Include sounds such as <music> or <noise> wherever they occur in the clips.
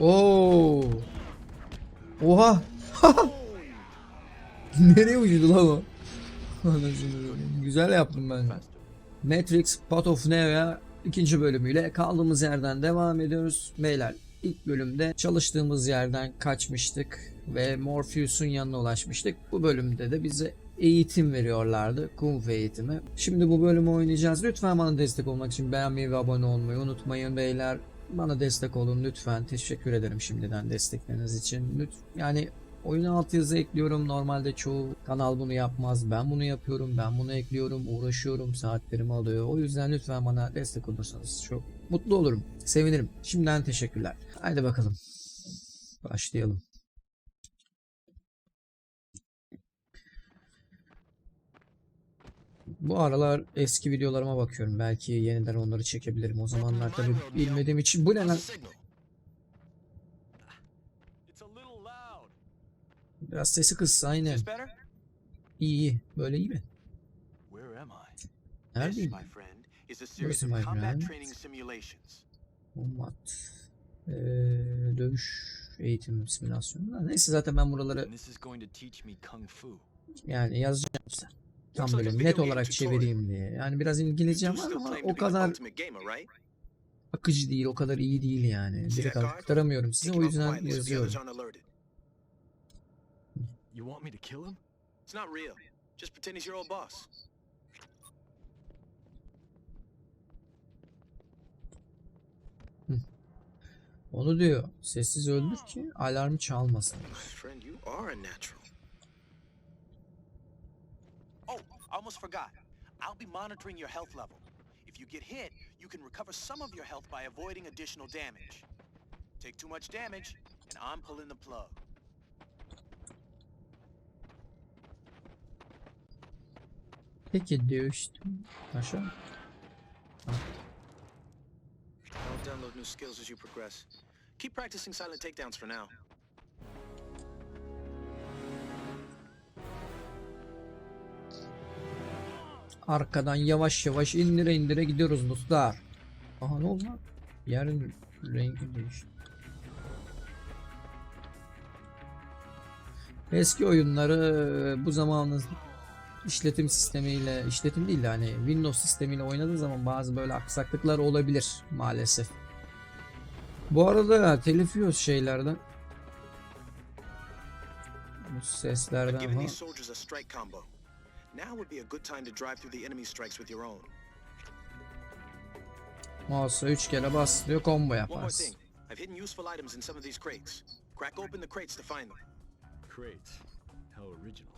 Oo. Oha. <laughs> Nereye uçtu lan o? Güzel yaptım ben. Matrix Path of Neo'ya ikinci bölümüyle kaldığımız yerden devam ediyoruz. Beyler ilk bölümde çalıştığımız yerden kaçmıştık ve Morpheus'un yanına ulaşmıştık. Bu bölümde de bize eğitim veriyorlardı. Kung Fu eğitimi. Şimdi bu bölümü oynayacağız. Lütfen bana destek olmak için beğenmeyi ve abone olmayı unutmayın beyler. Bana destek olun lütfen. Teşekkür ederim şimdiden destekleriniz için. Lütfen yani Oyuna altyazı ekliyorum. Normalde çoğu kanal bunu yapmaz. Ben bunu yapıyorum. Ben bunu ekliyorum. Uğraşıyorum. Saatlerimi alıyor. O yüzden lütfen bana destek olursanız çok mutlu olurum. Sevinirim. Şimdiden teşekkürler. Haydi bakalım. Başlayalım. Bu aralar eski videolarıma bakıyorum. Belki yeniden onları çekebilirim. O zamanlar tabii bilmediğim için. Bu ne lan? Biraz sesi kıssa aynen. İyi iyi. Böyle iyi mi? Neredeyim? of my friend? Combat. Ee, dövüş eğitim simülasyonu. Neyse zaten ben buraları yani yazacağım işte. Tam böyle net olarak çevireyim diye. Yani biraz İngilizcem var ama o kadar akıcı değil, o kadar iyi değil yani. Direkt aktaramıyorum size o yüzden yazıyorum. You want me to kill him? It's not real. Just pretend he's your old boss. Onu diyor. Sessiz öldür ki alarmı çalmasın. My friend, you are a natural. Almost forgot. I'll be monitoring your health level. If you get hit, you can recover some of your health by avoiding additional damage. Take too much damage, and I'm pulling the plug. Peki dövüştüm. Aşağı. I'll download new skills as you progress. Keep practicing silent takedowns for now. Arkadan yavaş yavaş indire indire gidiyoruz dostlar. Aha ne oldu lan? Yerin rengi değişti. Eski oyunları bu zamanın işletim sistemiyle, işletim değil de hani Windows sistemiyle oynadığı zaman bazı böyle aksaklıklar olabilir maalesef. Bu arada telif yiyoruz şeylerden. Bu seslerden falan. Now would be a good time to drive through the enemy strikes with your own. Mouse'a 3 kere bas diyor combo One more yaparsın. thing. I've hidden useful items in some of these crates. Crack open the crates to find them. Great. How original.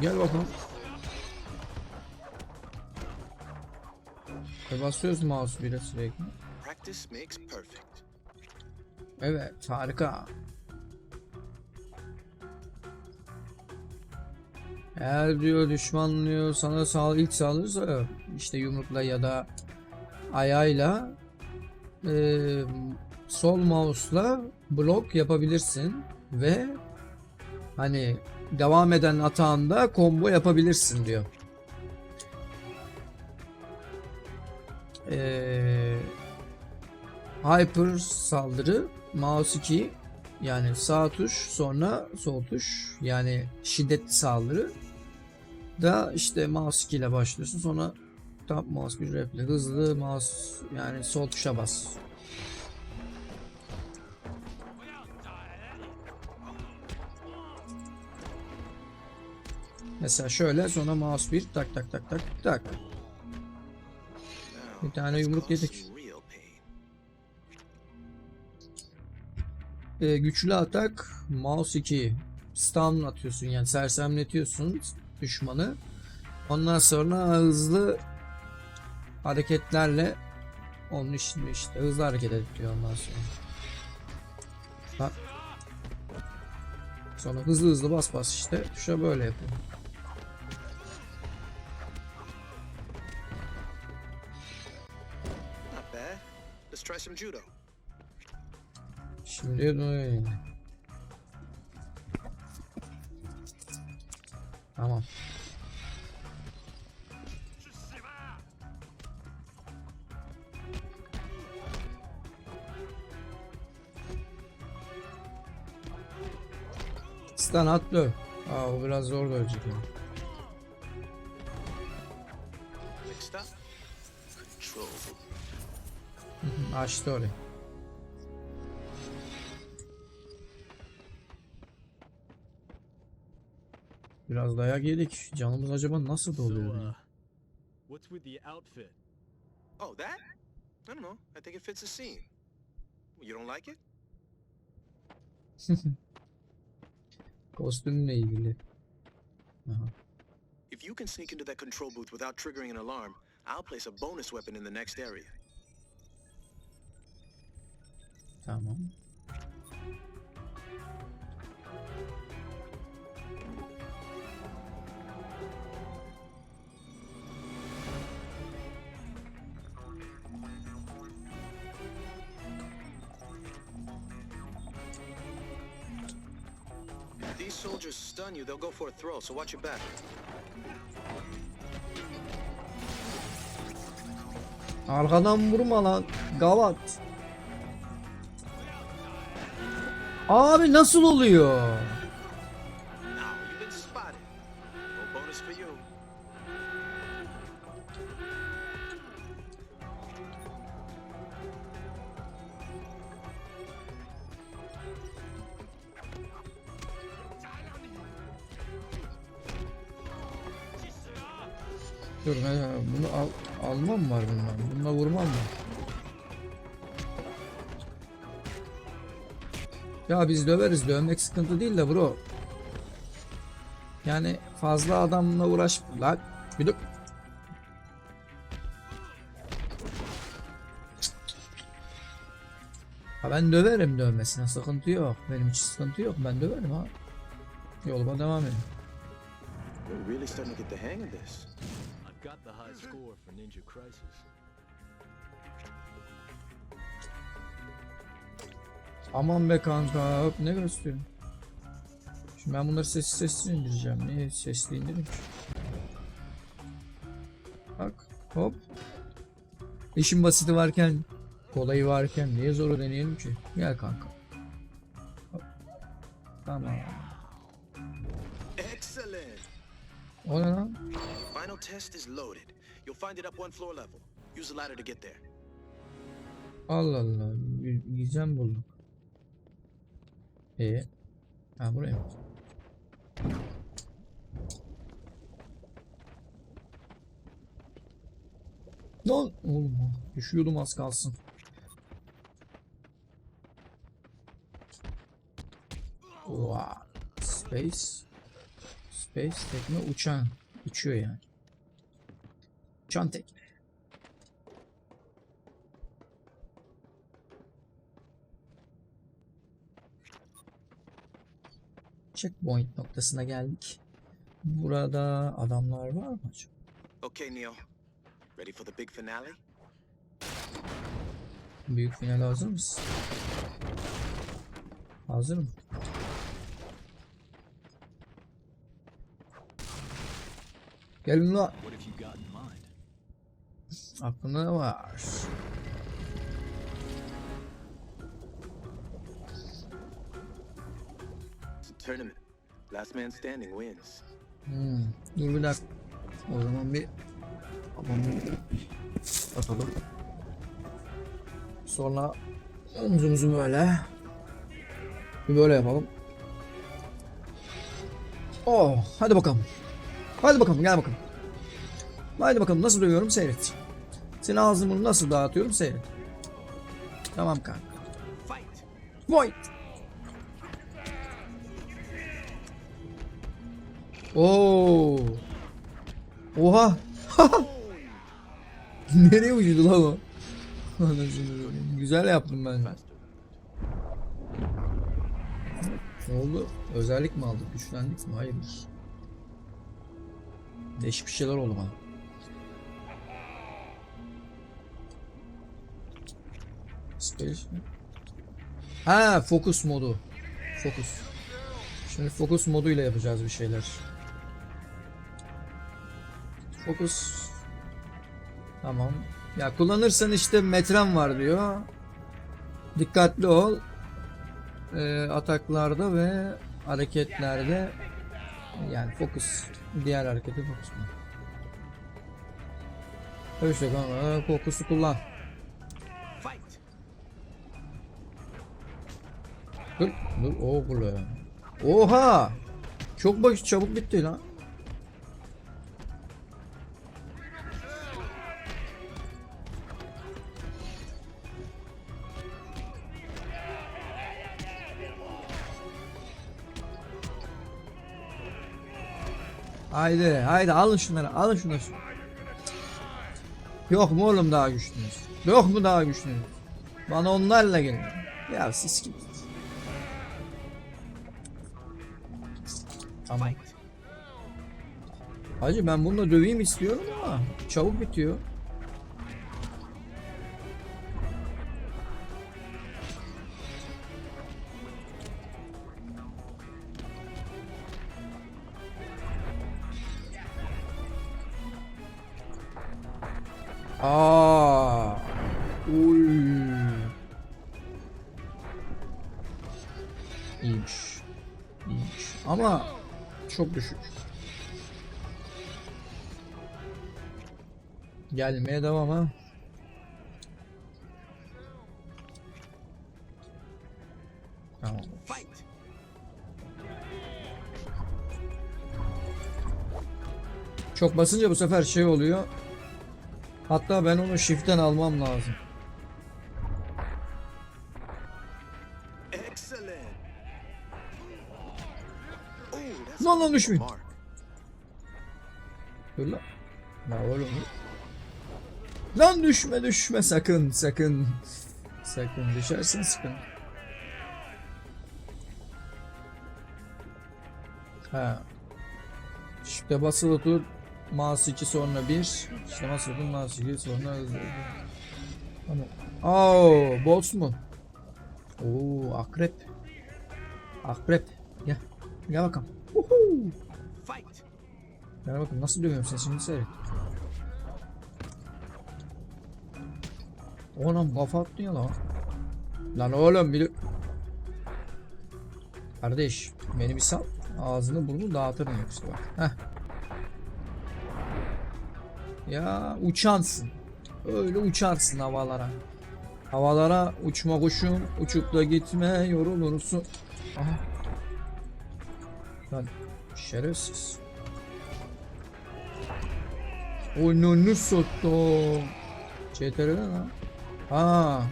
Gel bakalım. E basıyoruz mouse bile sürekli. Practice makes perfect. Evet harika. Eğer diyor düşman diyor sana sağ ilk saldırırsa işte yumrukla ya da ayağıyla eee, sol mouse'la blok yapabilirsin ve hani devam eden atağında combo yapabilirsin diyor. Eee Hyper saldırı mouse 2 yani sağ tuş sonra sol tuş yani şiddetli saldırı da işte mouse 2 ile başlıyorsun sonra top mouse bir reple hızlı mouse yani sol tuşa bas. Mesela şöyle sonra mouse 1 tak tak tak tak tak. Bir tane yumruk yedik. Ee, güçlü atak mouse 2 stun atıyorsun yani sersemletiyorsun düşmanı. Ondan sonra hızlı hareketlerle onun işini işte hızlı hareket ediyor ondan sonra. Bak. Sonra hızlı hızlı bas bas işte tuşa böyle yapıyor. Şimdi böyle. Tamam. Stan atlı. Aa o biraz zor dövecek yani. Açtı orayı. Biraz dayak yedik. Canımız acaba nasıl So, doluyor? uh, ya? what's with the outfit? Oh, that? I don't know. I think it fits the scene. You don't like it? <laughs> Kostümle ilgili. Aha. If you can sneak into that control booth without triggering an alarm, I'll place a bonus weapon in the next area. Tamam. Stun you, they'll go for a throw, so watch your back. Arkadan vurma lan. Gavat. Abi nasıl oluyor? Ya biz döveriz. Dövmek sıkıntı değil de bro. Yani fazla adamla uğraş... Lan bir dur. Ha ben döverim dövmesine sıkıntı yok. Benim için sıkıntı yok. Ben döverim ha. Yoluma devam edin. Really starting to get the hang of this. I've got the high score for Ninja Crisis. Aman be kanka ne gösteriyorsun? Şimdi ben bunları sessiz sessiz indireceğim. Niye sesli indirin ki? Bak hop. İşin basiti varken kolayı varken niye zoru deneyelim ki? Gel kanka. Hop. Tamam. Excellent! O ne lan? Final test is loaded. You'll find it up one floor level. Use the ladder to get there. Allah Allah. Gizem bulduk. E. Ha buraya mı? Lan oğlum düşüyordum az kalsın. Wow. Space. Space tekne uçan. Uçuyor yani. Uçan tekne. Checkpoint noktasına geldik. Burada adamlar var mı acaba? Okay, Neo. Ready for the big finale? Büyük finale hazır mısın? Hazırım. Gelin la. What have you got in mind? Aklında ne var? Tournament. Last man standing wins. Hmm, dur bir dakika. O zaman bir atalım. Sonra omzumuzu böyle bir böyle yapalım. Oh, hadi bakalım. Hadi bakalım, gel bakalım. Hadi bakalım nasıl dövüyorum seyret. Seni ağzımı nasıl dağıtıyorum seyret. Tamam kanka. Fight! Fight. Oo. Oha. <laughs> Nereye uçtu lan o? Güzel yaptım ben. Ne oldu? Özellik mi aldık? Güçlendik mi? Hayır. Değişik bir şeyler oldu bana. Mi? Ha, fokus modu. Fokus. Şimdi fokus moduyla yapacağız bir şeyler. Fokus. Tamam. Ya kullanırsan işte metren var diyor. Dikkatli ol. Ee, ataklarda ve hareketlerde yani fokus diğer hareketi fokus mu? İşte kanka fokusu kullan. Dur dur oğlum. Oha! Çok bak çabuk bitti lan. Haydi haydi alın şunları alın şunları. Yok mu oğlum daha güçlünüz? Yok mu daha güçlünüz? Bana onlarla gelin. Ya siz kim? Tamam. Hacı ben bununla döveyim istiyorum ama çabuk bitiyor. Aa. Uy. İyiymiş. İyiymiş. Ama çok düşük. Gelmeye devam ha. Tamam. Çok basınca bu sefer şey oluyor. Hatta ben onu shift'ten almam lazım. Lan lan düşmeyin. Dur lan. Ya oğlum. Lan düşme düşme sakın sakın. Sakın düşersin sıkın. Ha. İşte basılı tut. Mouse 2 sonra 1. İşte basılı tut mouse 2 sonra. Tamam. Oo, boss mu? Oo, akrep. Akrep. Gel. Gel bakalım. Uhu. Gel bakın nasıl dövüyorum sen şimdi seyret. Oğlum kafa attın ya lan. Lan oğlum bir Kardeş beni bir sal. Ağzını burnunu dağıtırım yoksa bak. Heh. Ya uçansın. Öyle uçarsın havalara. Havalara uçma kuşum. Uçup da gitme yorulursun. Aha. Lan şerefsiz. Oyununu soktum. CTRL'den ha. Ha.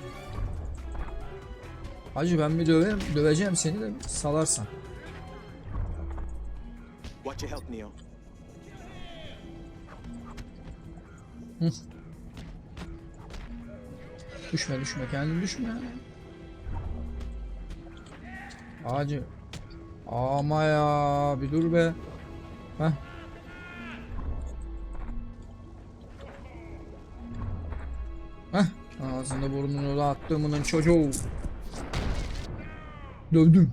Hacı ben bir döverim, döveceğim seni de salarsan. Watch your health, Neo. Düşme düşme kendin düşme. Hacı. Ama ya bir dur be. Heh. Heh. Ağzında burnunu da attığımın çocuğu. Dövdüm.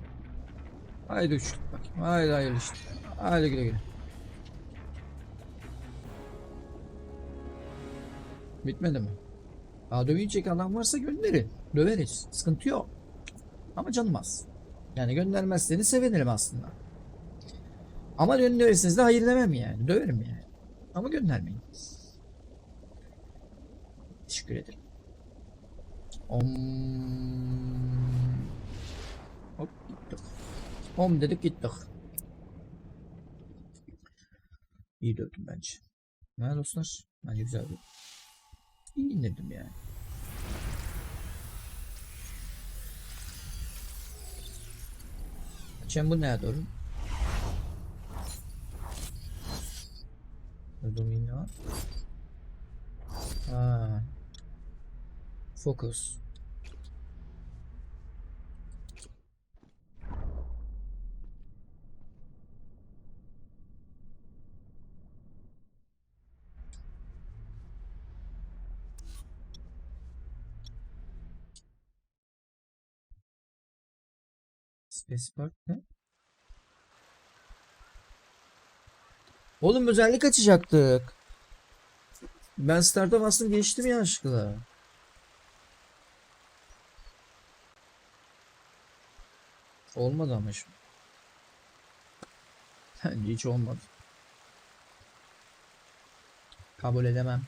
Haydi uçtuk bakayım. Haydi hayırlı işte. Haydi güle güle. Bitmedi mi? Daha dövecek adam varsa gönderin. Döveriz. Sıkıntı yok. Ama canım az. Yani göndermezseniz sevinirim aslında. Ama gönderirseniz de hayır demem yani. Döverim yani. Ama göndermeyin. Teşekkür ederim. Om. Hop gittik. Om dedik gittik. İyi dövdüm bence. Ne dostlar? Bence güzel bir. İyi indirdim yani. Açayım bu neye doğru? Domino. Ha. Focus. Spacebar ne? Oğlum özellik açacaktık. Ben start'a bastım geçtim yanlışlıkla. Olmadı ama şimdi. Bence hiç olmadı. Kabul edemem.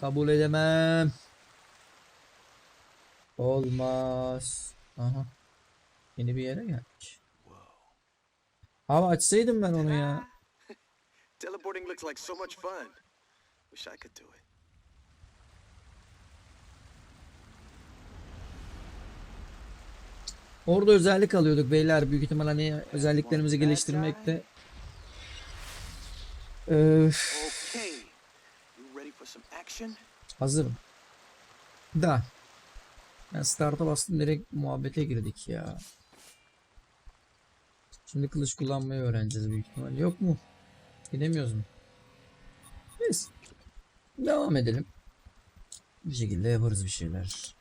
Kabul edemem. Olmaz. Aha. Yeni bir yere geldik. Abi açsaydım ben onu ya. <laughs> Teleporting looks like so much fun. Wish I could do it. Orada özellik alıyorduk beyler. Büyük ihtimal hani özelliklerimizi geliştirmekte. Öf, hazırım. Da. Ben start'a bastım direkt muhabbete girdik ya. Şimdi kılıç kullanmayı öğreneceğiz büyük ihtimal. Yok mu? Gidemiyoruz mu? Biz. Devam edelim. Bir şekilde yaparız bir şeyler.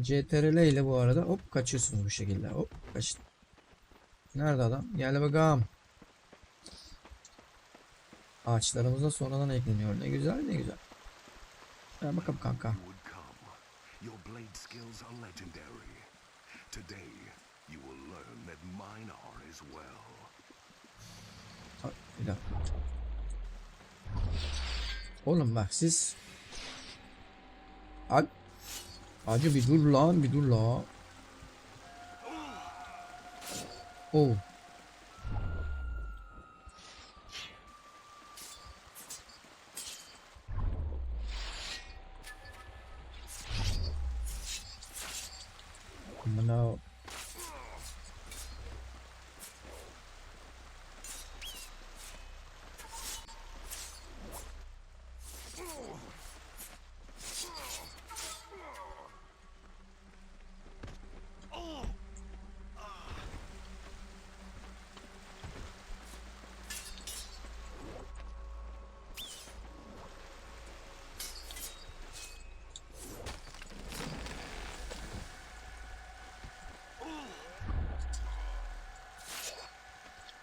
CTRL ile bu arada hop kaçıyorsunuz bu şekilde. Hop kaç. Nerede adam? Gel bakalım. Ağaçlarımıza sonradan ekleniyor. Ne güzel ne güzel. Gel bakalım kanka. Your blade skills are legendary. Today, you will that mine are as well. Ha, Bir dakika. Oğlum bak siz la. Oh.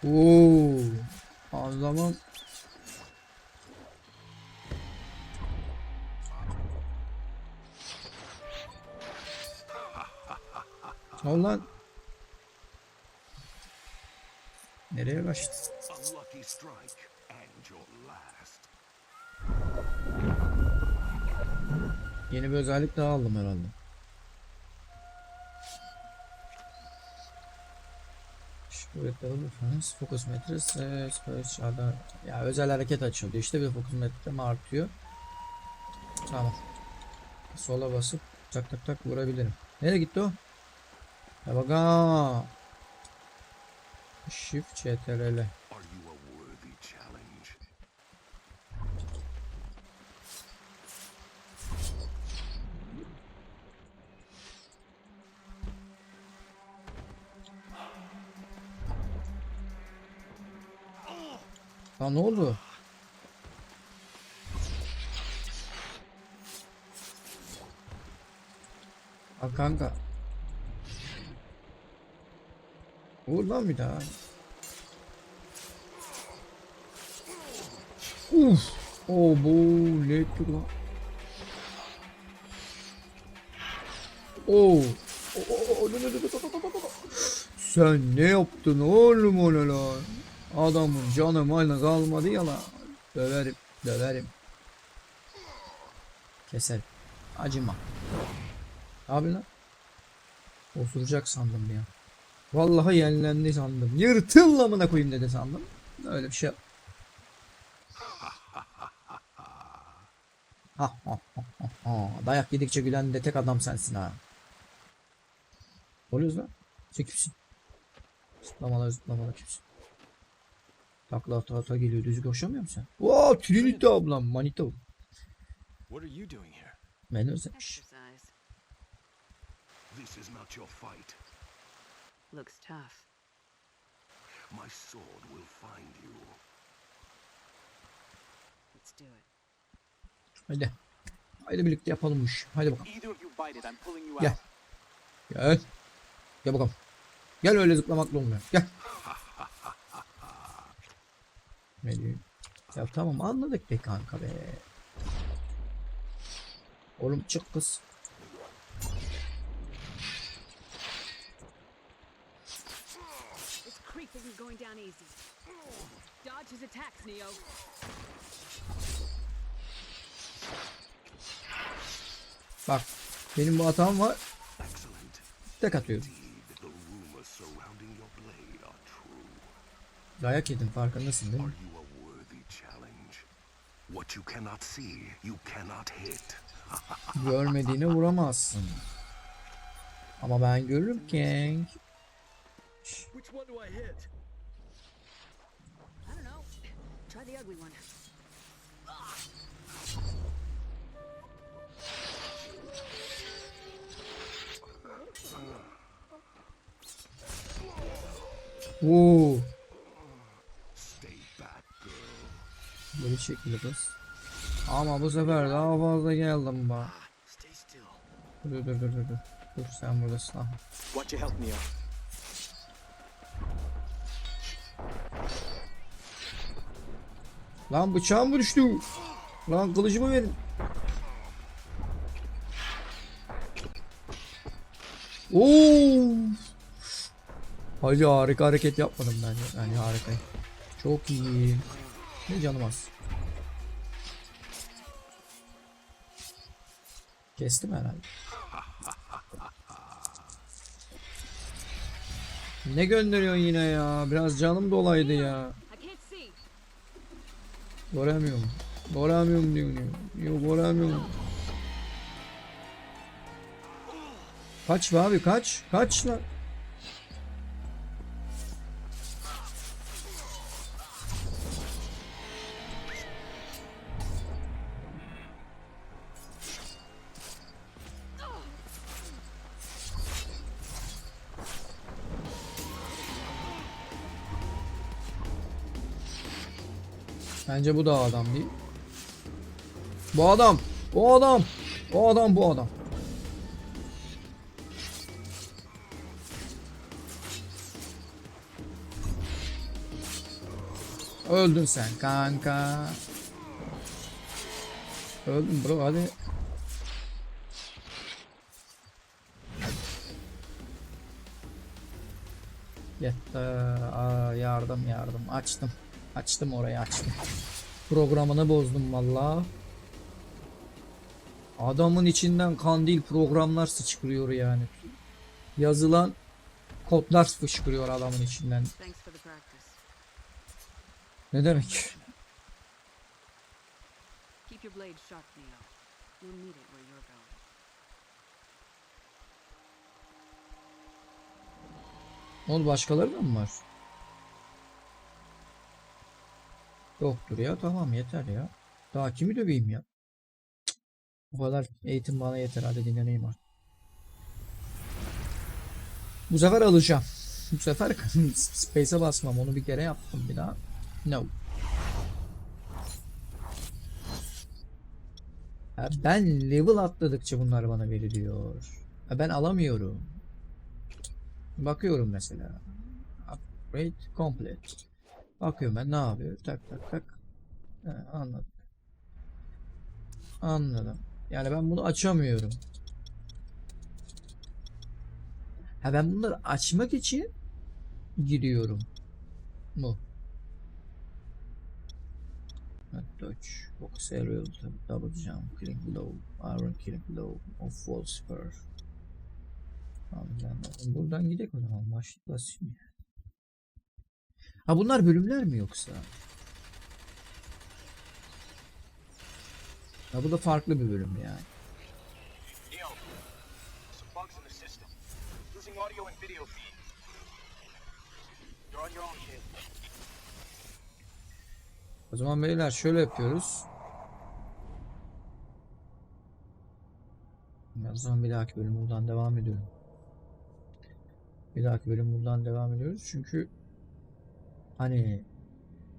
Oo. Adamın Ne oldu lan? Nereye kaçtı? Yeni bir özellik daha aldım herhalde. Kuvvetli olursanız fokus metresi aşağıda ya özel hareket açıldı işte bir fokus metrem artıyor. Tamam. Sola basıp tak tak tak vurabilirim. Nereye gitti o? Ya bak. Shift CTRL. Lan ne oldu? Bak kanka. Vur lan bir daha. Uf. Oh bu ne yapıyor lan? Oh. Oh, oh, oh. Sen ne yaptın oğlum ona lan? Adamın canı malına kalmadı ya lan. Döverim, döverim. Keserim. Acıma. Abi lan. Osuracak sandım ya. Vallahi yenilendi sandım. Yırtıl amına koyayım dedi sandım. Öyle bir şey. yap- Ha ha ha ha ha. Dayak yedikçe gülen de tek adam sensin ha. Oluyoruz lan. Sen kimsin? Zıplamalar kimsin? Takla ata ata geliyor düzgün koşamıyor musun sen? Wow Trinity ablam manita. What are you doing here? Beni özlemiş. This is not your fight. Looks tough. My sword will find you. Let's do it. Hadi. Haydi birlikte yapalım bu işi. Haydi bakalım. Out. Gel. Gel bakalım. Gel öyle zıplamakla olmuyor. Gel. Diyeyim? Ya tamam anladık be kanka be. Oğlum çık kız. This creature This isn't going down easy. Dodge his attacks, Neo. Bak benim bu hatam var. Tek true. Dayak yedim farkındasın değil mi? you a worthy challenge? What you cannot see, you cannot hit. <laughs> Görmediğini vuramazsın. Ama ben görürüm King. Which one do I hit? I don't know. Try the ugly one. Oo. Geri çekildi kız. Ama bu sefer daha fazla geldim bak. Dur dur dur dur. Dur, dur sen buradasın. Aha. Lan bıçağım mı düştü? Lan kılıcımı verin. Oo. Hacı harika hareket yapmadım ben. Yani harika. Çok iyi. Ne canım az. Kestim herhalde. Ne gönderiyorsun yine ya? Biraz canım dolaydı ya. Göremiyorum. Göremiyorum diyor. Yok göremiyorum. Kaç be abi kaç? Kaç lan? Bence bu da adam değil. Bu adam. Bu adam. Bu adam bu adam. Öldün sen kanka. Öldün bro hadi. Yetti. Aa, yardım yardım. Açtım. Açtım orayı açtım. Programını bozdum valla. Adamın içinden kandil programlar sıçkırıyor yani. Yazılan kodlar fışkırıyor adamın içinden. Ne demek? Oldu başkaları da mı var? Yoktur ya tamam yeter ya. Daha kimi döveyim ya? Bu kadar eğitim bana yeter hadi dinleneyim artık. Bu sefer alacağım. Bu sefer <laughs> space'e basmam onu bir kere yaptım bir daha. No. Ya ben level atladıkça bunlar bana veriliyor. Ya ben alamıyorum. Bakıyorum mesela. Upgrade complete. Bakıyorum ben ne yapıyor? Tak tak tak. He, anladım. Anladım. Yani ben bunu açamıyorum. Ha ben bunları açmak için giriyorum. Evet, Dodge, Box Aerial, Double Jump, Killing Blow, Iron Killing Blow, of Wall Spur. Ben- Buradan gidelim o zaman. Başlayalım. Ha bunlar bölümler mi yoksa? Ha bu da farklı bir bölüm yani. O zaman beyler şöyle yapıyoruz. O zaman bir dahaki bölüm buradan devam ediyorum. Bir dahaki bölüm buradan devam ediyoruz çünkü hani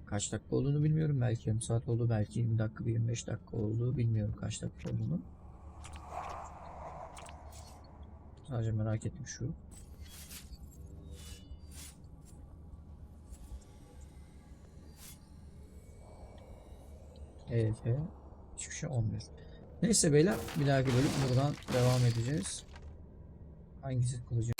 kaç dakika olduğunu bilmiyorum. Belki yarım saat oldu, belki 20 dakika, 25 dakika oldu. Bilmiyorum kaç dakika olduğunu. Sadece merak ettim şu. Evet, hiçbir şey olmuyor. Neyse beyler bir dahaki bölüm buradan devam edeceğiz. Hangisi kılıcı?